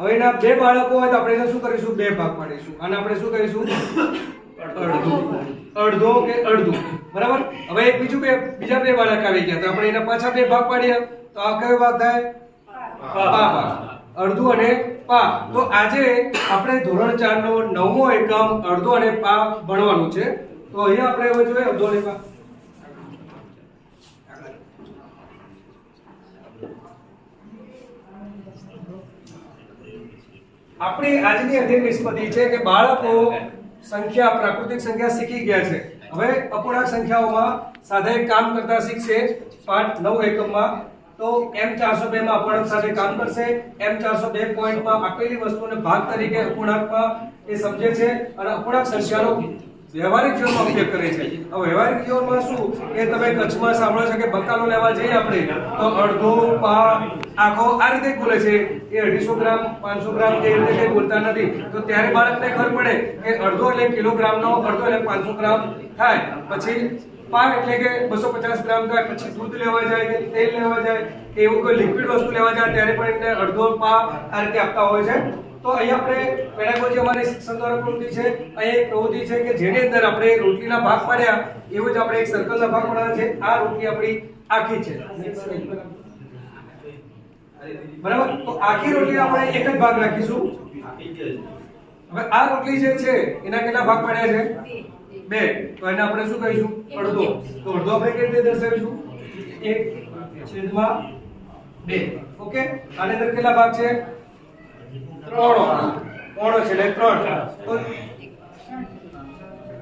હવે એના બે બાળકો હોય તો આપણે એને શું કરીશું? બે ભાગ પાડીશું. અને આપણે શું કરીશું? અડધું. અડધો કે અડધું. બરાબર? હવે એક બીજું બે બીજા બે બાળક આવી ગયા. તો આપણે એના પાછા બે ભાગ પાડીએ. તો આ કયો ભાગ થાય? પા. ભાગ. અડધું અને પા. તો આજે આપણે ધોરણ ચાર નો નવમો એકમ અડધો અને પા ભણવાનું છે. તો અહીંયા આપણે હવે જોઈએ અડધો અને પા. આપણી આજની અધિક નિષ્પત્તિ છે કે બાળકો સંખ્યા, પ્રાકૃતિક સંખ્યા શીખી ગયા છે. હવે અપૂર્ણાંક સંખ્યાઓમાં સાધારણ કામ કરતા શીખશે પાઠ નવ એકમમાં. તો એમ ચારસો બે માં અપૂર્ણાંક સાથે કામ કરશે. એમ ચારસો બે પોઈન્ટમાં આપેલી વસ્તુને ભાગ તરીકે અપૂર્ણાંકમાં એ સમજે છે. અને અપૂર્ણાંક સંખ્યાનો વ્યવહારિક જીવનમાં ઉપયોગ કરે છે. હવે વ્યવહારિક જીવનમાં શું? કે તમે કચ્છમાં સાંભળો છો કે બકાલો લેવા જઈએ આપણે, તો અડધો પા આખો આ રીતે બોલે છે. એ અઢીસો ગ્રામ, પાંચસો ગ્રામ એ રીતે કંઈ બોલતા નથી. તો ત્યારે બાળકને ખબર પડે કે અડધો એટલે કિલોગ્રામનો, અડધો એટલે પાંચસો ગ્રામ થાય. પછી પા એટલે કે બસો પચાસ ગ્રામ થાય, પછી દૂધ લેવા જાય કે તેલ લેવા જાય કે એવું કોઈ લિક્વિડ વસ્તુ લેવા જાય, ત્યારે પણ એમને અડધો પા આ રીતે આપતા હોય છે. તો અહીં આપણે પેડાગોજી અમારી શિક્ષણ દ્વારા પ્રવૃત્તિ છે. અહીં એક પ્રવૃત્તિ છે કે જેની અંદર આપણે રોટલીના ભાગ પાડ્યા, એવું જ આપણે એક સર્કલના ભાગ પાડવાના છે. આ રોટલી આપણી આખી છે. બરાબર? તો આખી રોટલી આપણે એક જ ભાગ રાખીશું. હવે આ રોટલી જે છે, એના કેટલા ભાગ પાડ્યા છે? બે. તો એને આપણે શું કહીશું? અડધો. તો અડધો આપણે કેવી રીતે દર્શાવીશું? એક છેદમાં બે. ઓકે? આની અંદર કેટલા ભાગ છે? પોણો પોણો છે એટલે ત્રણ.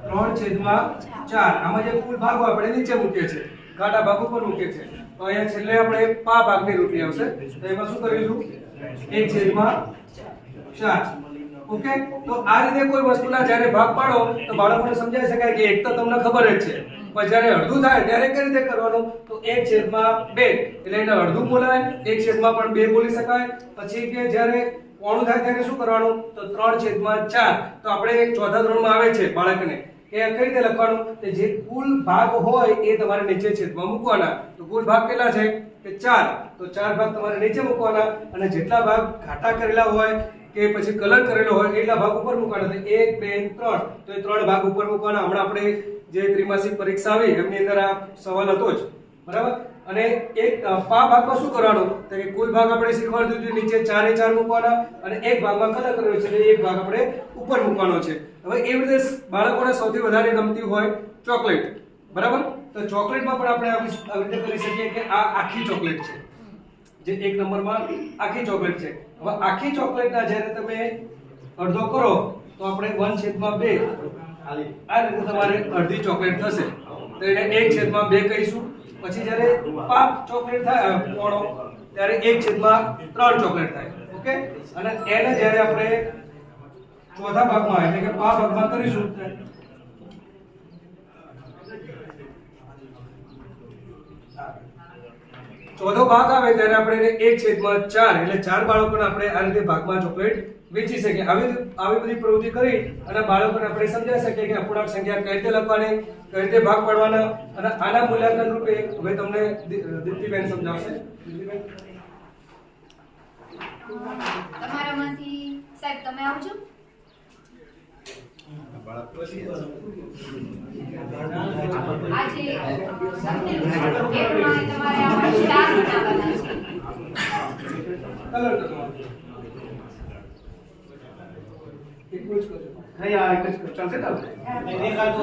ત્રણ. છેદમાં ચાર. આમાં જે કુલ ભાગ આપણે નીચે મૂકીએ છીએ. ઘાટા ભાગ ઉપર મૂકીએ છીએ. તો અહીંયા છેલ્લે આપણે પા ભાગની રોટલી આવશે. તો એમાં શું કરીશું એક છેદમાં ચાર. ઓકે? તો આ રીતે કોઈ વસ્તુના જ્યારે ભાગ પાડો તો બાળકોને સમજાવી શકાય કે એક તો તમને ખબર જ છે. પણ જ્યારે અડધું થાય ત્યારે કઈ રીતે કરવાનું? તો એક છેદમાં બે. એટલે એને અડધું બોલાય એક છેદમાં પણ બે બોલી શકાય. પછી કે જ્યારે પોણું થાય ત્યારે શું કરવાનું? તો ત્રણ છેદમાં ચાર. તો આપણે ચોથા ધોરણમાં આવે છે બાળકને. કે કઈ રીતે લખવાનું? કે જે કુલ ભાગ હોય એ તમારે નીચે છેદમાં મૂકવાના. તો કુલ ભાગ કેટલા છે? કે ચાર. તો ચાર ભાગ તમારે નીચે મૂકવાના. અને જેટલા ભાગ ઘાટા કરેલા હોય કે પછી કલર કરેલો હોય એટલા ભાગ ઉપર મૂકવાના. તો એક, બે, ત્રણ. તો એ ત્રણ ભાગ ઉપર મૂકવાના. હમણાં આપણે જે ત્રિમાસિક પરીક્ષા આવી એમની અંદર આ સવાલ હતો જ. બરાબર? અને એક પા ભાગમાં શું કરવાનું? તો કે કુલ ભાગ આપણે શીખવાડી દીધું નીચે ચારે ચાર મૂકવાના અને એક ભાગમાં કલર કર્યો છે, એટલે એક ભાગ આપણે ઉપર મૂકવાનો છે. હવે એવી રીતે બાળકોને સૌથી વધારે ગમતી હોય ચોકલેટ. બરાબર? તો ચોકલેટમાં પણ આપણે આવી રીતે કરી શકીએ કે આ આખી ચોકલેટ છે. જે એક નંબરમાં આખી ચોકલેટ છે. હવે આખી ચોકલેટના જ્યારે તમે અડધો કરો, તો આપણે વન છેદમાં બે. આ રીતે તમારે અડધી ચોકલેટ થશે. તો એને એક છેદમાં બે કહીશું. પછી જ્યારે પાંચ ચોકલેટ થાય પોણો, ત્યારે એક છેદમાં ત્રણ ચોકલેટ થાય. ઓકે? અને એને જ્યારે આપણે ચોથા ભાગમાં એટલે કે પા ભાગમાં કરીશું ચોથો ભાગ આવે ત્યારે આપણે એક છેદમાં ચાર, એટલે ચાર બાળકોને આપણે આ રીતે ભાગમાં ચોકલેટ વેચી શકીએ. આવી આવી બધી પ્રવૃત્તિ કરી અને બાળકોને આપણે સમજાવી શકીએ કે અપૂર્ણાંક સંખ્યા કઈ રીતે લખવાની, કઈ રીતે ભાગ પાડવાના અને આના મૂલ્યાંકન રૂપે હવે તમને દીપ્તિબેન સમજાવશે. દીપ્તિબેન? તમારામાંથી સાહેબ, તમે આવજો. આજે લખેલું છે એ પ્રમાણે તમારે આમાં સ્ટાર બનાવવાના છે કલર કરવાનો એટલું જ કરજો નહીં આ એક જ ચાલશે ને એમાં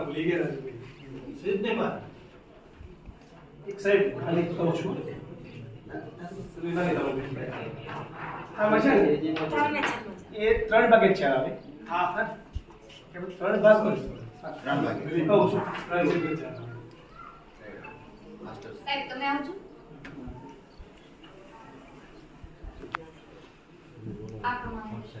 ભૂલી ગયા હતા. એક સાઈડ ખાલી કહું છું આમાં છે ને એ ત્રણ ભાગે છે આવે હા ત્રણ ભાગ ત્રણ ભાગે. કહું છું ત્રણ સાહેબ તમે આવજો આ પ્રમાણે.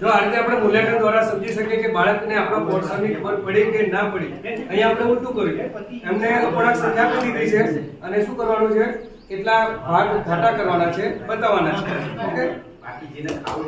જો આ રીતે આપણે મૂલ્યાંકન દ્વારા સમજી શકીએ કે બાળકને આપણા પોર્શનની ખબર પડી કે ના પડી, અહીંયા આપણે ઉલટું કર્યું. એમને અપૂર્ણાંક સંખ્યા કરી દીધી છે અને શું કરવાનું છે? એટલા ભાગ ઘાટા કરવાના છે? બતાવવાના છે. ઓકે? બાકી જેને ખાવું